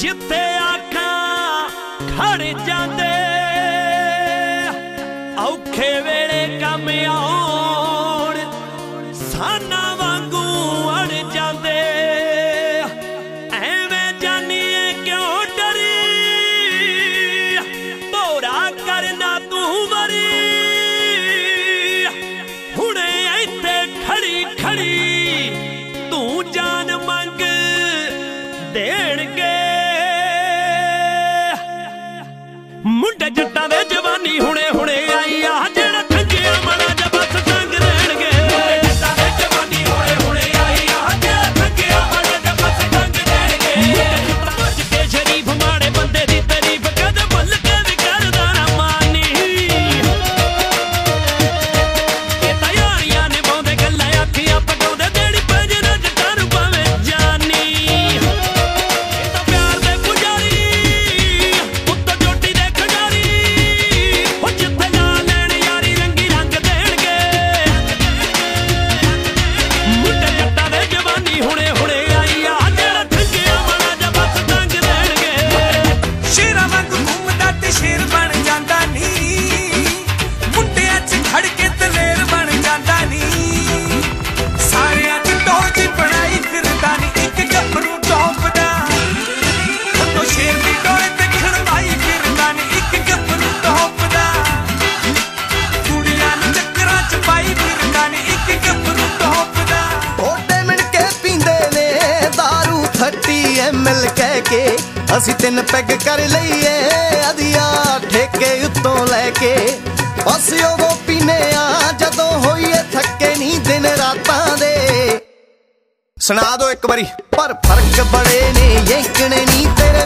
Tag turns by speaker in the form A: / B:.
A: ਜਿੱਥੇ ਆਖਾਂ ਖੜ ਜਾਂਦੇ ਔਖੇ ਵੇ ਮੁੰਡੇ ਜੱਟਾਂ ਦੇ
B: ਕੇ
C: ਅਸੀਂ ਤਿੰਨ ਪੈਗ ਕਰ ਲਈਏ ਅਧਿਆ ਠੇਕੇ ਉੱਤੋਂ ਲੈ ਕੇ ਬਸ ਉਹ ਪੀਨੇ ਆ, ਜਦੋਂ ਹੋਈਏ ਥੱਕੇ ਨਹੀਂ ਦਿਨ ਰਾਤਾਂ ਦੇ। ਸੁਣਾ ਦੋ ਇੱਕ ਵਾਰੀ, ਪਰ ਫ਼ਰਕ ਬੜੇ ਨੇ, ਯੰਕਣੇ ਨਹੀਂ ਤੇਰੇ